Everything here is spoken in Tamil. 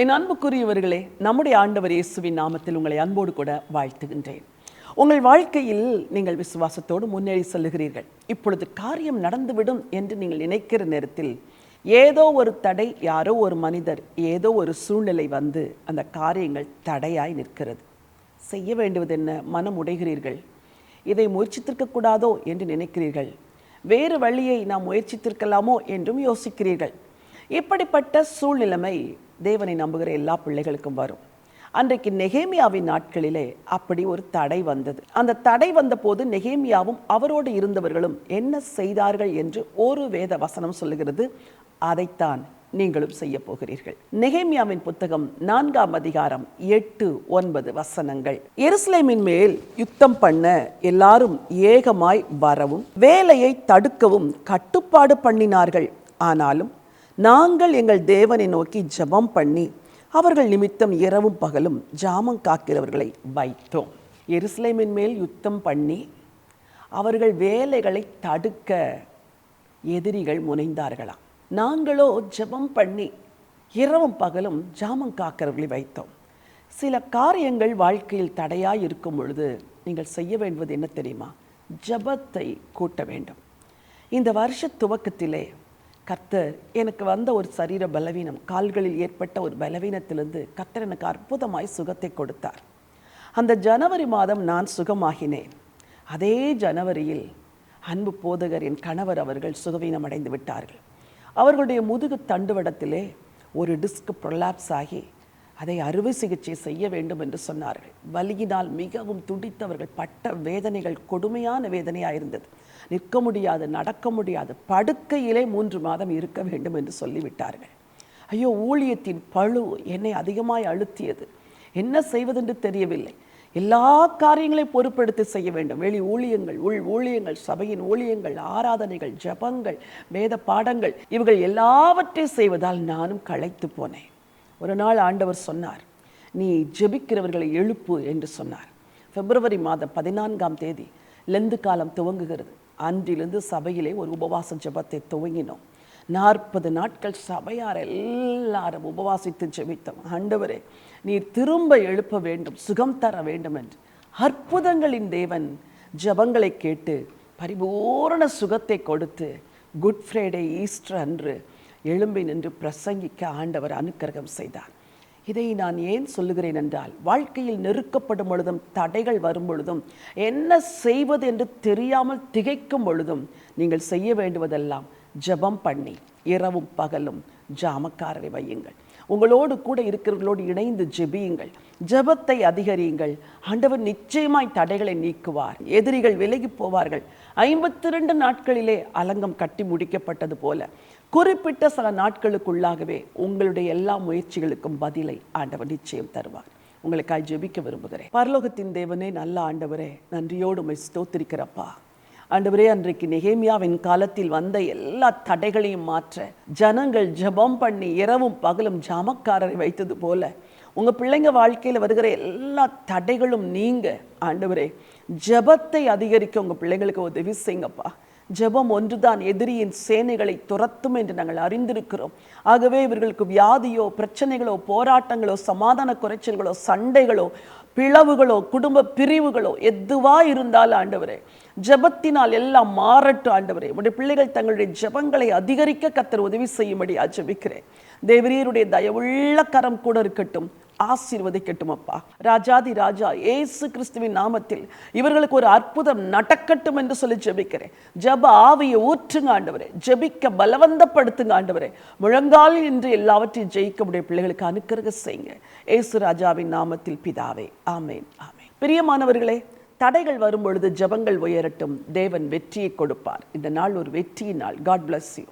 என் அன்புக்குரியவர்களே நம்முடைய ஆண்டவர் இயேசுவின் நாமத்தில் உங்களை அன்போடு கூட வாழ்த்துகின்றேன். உங்கள் வாழ்க்கையில் நீங்கள் விசுவாசத்தோடு முன்னேறி செல்லுகிறீர்கள். இப்பொழுது காரியம் நடந்துவிடும் என்று நீங்கள் நினைக்கிற நேரத்தில் ஏதோ ஒரு தடை யாரோ ஒரு மனிதர் ஏதோ ஒரு சூழ்நிலை வந்து அந்த காரியங்கள் தடையாய் நிற்கிறது. செய்ய வேண்டுவது என்ன? மனம் உடைகிறீர்கள். இதை முயற்சித்திருக்க கூடாதோ என்று நினைக்கிறீர்கள். வேறு வழியை நாம் முயற்சித்திருக்கலாமோ என்றும் யோசிக்கிறீர்கள். இப்படிப்பட்ட சூழ்நிலைமை தேவனை நம்புகிற எல்லா பிள்ளைகளுக்கும் வரும். அன்றைக்கு நெகேமியாவின் நாட்களிலே அப்படி ஒரு தடை வந்தது. அந்த தடை வந்த போது நெகேமியாவும் அவரோடு இருந்தவர்களும் என்ன செய்தார்கள் என்று ஒரு வேத வசனம் சொல்லுகிறது. அதைத்தான் நீங்களும் செய்ய போகிறீர்கள். நெகேமியாவின் புத்தகம் நான்காம் அதிகாரம் எட்டு ஒன்பது வசனங்கள். எருசலேமின் மேல் யுத்தம் பண்ண எல்லாரும் ஏகமாய் வரவும் வேலையை தடுக்கவும் கட்டுப்பாடு பண்ணினார்கள். ஆனாலும் நாங்கள் எங்கள் தேவனை நோக்கி ஜெபம் பண்ணி அவர்கள் நிமித்தம் இரவும் பகலும் ஜாமம் காக்கிறவர்களை வைத்தோம். எருசலேமின் மேல் யுத்தம் பண்ணி அவர்கள் வேலைகளை தடுக்க எதிரிகள் முனைந்தார்களாம் நாங்களோ ஜெபம் பண்ணி இரவும் பகலும் ஜாமம் காக்கிறவர்களை வைத்தோம். சில காரியங்கள் வாழ்க்கையில் தடையாக இருக்கும் பொழுது நீங்கள் செய்ய வேண்டுவது என்ன தெரியுமா? ஜெபத்தை கூட்ட வேண்டும். இந்த வருஷ துவக்கத்திலே கர்த்தர் எனக்கு வந்த ஒரு சரீர பலவீனம் கால்களில் ஏற்பட்ட ஒரு பலவீனத்திலிருந்து கர்த்தர் எனக்கு அற்புதமாய் சுகத்தை கொடுத்தார். அந்த ஜனவரி மாதம் நான் சுகமாகினேன். அதே ஜனவரியில் அன்பு போதகர் என் கணவர் அவர்கள் சுகவீனம் அடைந்து விட்டார்கள். அவர்களுடைய முதுகு தண்டுவடத்திலே ஒரு டிஸ்க் ப்ரொலாப்ஸ் ஆகி அதை அறுவை சிகிச்சை செய்ய வேண்டும் என்று சொன்னார்கள். வலியினால் மிகவும் துடித்தவர்கள் பட்ட வேதனைகள் கொடுமையான வேதனையாக இருந்தது. நிற்க முடியாது நடக்க முடியாது படுக்கையிலே மூன்று மாதம் இருக்க வேண்டும் என்று சொல்லிவிட்டார்கள். ஐயோ ஊழியத்தின் பழு என்னை அதிகமாய் அழுத்தியது. என்ன செய்வதென்று தெரியவில்லை. எல்லா காரியங்களையும் பொறுப்பெடுத்து செய்ய வேண்டும். வெளி ஊழியங்கள் உள் ஊழியங்கள் சபையின் ஊழியங்கள் ஆராதனைகள் ஜபங்கள் வேத பாடங்கள் இவர்கள் எல்லாவற்றையும் செய்வதால் நானும் களைத்து போனேன். ஒரு நாள் ஆண்டவர் சொன்னார் நீ ஜெபிக்கிறவர்களை எழுப்பு என்று சொன்னார். பிப்ரவரி மாதம் பதினான்காம் தேதி லெந்து காலம் துவங்குகிறது. அன்றிலிருந்து சபையிலே ஒரு உபவாச ஜெபத்தை துவங்கினோம். நாற்பது நாட்கள் சபையார் எல்லாரும் உபவாசித்து ஜெபித்தோம். ஆண்டவரே நீர் திரும்ப எழுப்ப வேண்டும் சுகம் தர வேண்டும் என்று. அற்புதங்களின் தேவன் ஜபங்களை கேட்டு பரிபூரண சுகத்தை கொடுத்து குட் ஃப்ரைடே ஈஸ்டர் அன்று எழும்பி நின்று பிரசங்கிக்க ஆண்டவர் அனுக்கிரகம் செய்தார். இதை நான் ஏன் சொல்லுகிறேன் என்றால் வாழ்க்கையில் நெருக்கப்படும் பொழுதும் தடைகள் வரும் பொழுதும் என்ன செய்வது என்று தெரியாமல் திகைக்கும் பொழுதும் நீங்கள் செய்ய வேண்டுவதெல்லாம் ஜெபம் பண்ணி இரவும் பகலும் ஜாமக்காரரை வையுங்கள். உங்களோடு கூட இருக்கிறவர்களோடு இணைந்து ஜெபியுங்கள். ஜெபத்தை அதிகரியுங்கள். ஆண்டவர் நிச்சயமாய் தடைகளை நீக்குவார். எதிரிகள் விலகி போவார்கள். ஐம்பத்தி ரெண்டு நாட்களிலே அலங்கம் கட்டி முடிக்கப்பட்டது போல குறிப்பிட்ட சில நாட்களுக்குள்ளாகவே உங்களுடைய எல்லா முயற்சிகளுக்கும் பதிலை ஆண்டவர் நிச்சயம் தருவார். உங்களுக்காக ஜெபிக்க விரும்புகிறேன். பரலோகத்தின் தேவனே நல்ல ஆண்டவரே நன்றியோடு உமை ஸ்தோத்திருக்கிறப்பா. ஆண்டவரே அன்றைக்கு நெகேமியாவின் காலத்தில் வந்த எல்லா தடைகளையும் மாற்ற ஜனங்கள் ஜெபம் பண்ணி இரவும் பகலும் ஜாமக்காரரை வைத்தது போல உங்க பிள்ளைங்க வாழ்க்கையில் வருகிற எல்லா தடைகளும் நீங்க. ஆண்டவரே ஜெபத்தை அதிகரிக்க உங்க பிள்ளைங்களுக்கு உதவி செய்யுங்கப்பா. ஜெபம் ஒன்றுதான் எதிரியின் சேனைகளை துரத்தும் என்று நாங்கள் அறிந்திருக்கிறோம். ஆகவே இவர்களுக்கு வியாதியோ பிரச்சனைகளோ போராட்டங்களோ சமாதான குறைச்சல்களோ சண்டைகளோ பிளவுகளோ குடும்ப பிரிவுகளோ எதுவா இருந்தால் ஆண்டவரே ஜெபத்தினால் எல்லாம் மாறட்டும் ஆண்டவரே. உடைய பிள்ளைகள் தங்களுடைய ஜெபங்களை அதிகரிக்க கத்தர் உதவி செய்யும்படி ஜெபிக்கிறேன். தேவரீருடைய தயவுள்ள கரம் கூட இருக்கட்டும். ஆசீர்வதிக்கட்டும் அப்பா ராஜாதி ராஜா ஏசு கிறிஸ்துவின் நாமத்தில் இவர்களுக்கு ஒரு அற்புதம் நடக்கட்டும் என்று சொல்லி ஜெபிக்கிறேன். ஜெப ஆவியை ஊற்றுங்க ஆண்டவரே ஜெபிக்க பலவந்தப்படுத்துங்க ஆண்டவரே. முழங்கால் இன்று எல்லாவற்றையும் ஜெயிக்க முடிய பிள்ளைகளுக்கு அனுக்கிரக செய்யுங்க. ஏசு ராஜாவின் நாமத்தில் பிதாவே ஆமேன் ஆமேன். பிரியமானவர்களே தடைகள் வரும் பொழுது ஜெபங்கள் உயரட்டும். தேவன் வெற்றியை கொடுப்பார். இந்த நாள் ஒரு வெற்றியின் நாள். God bless you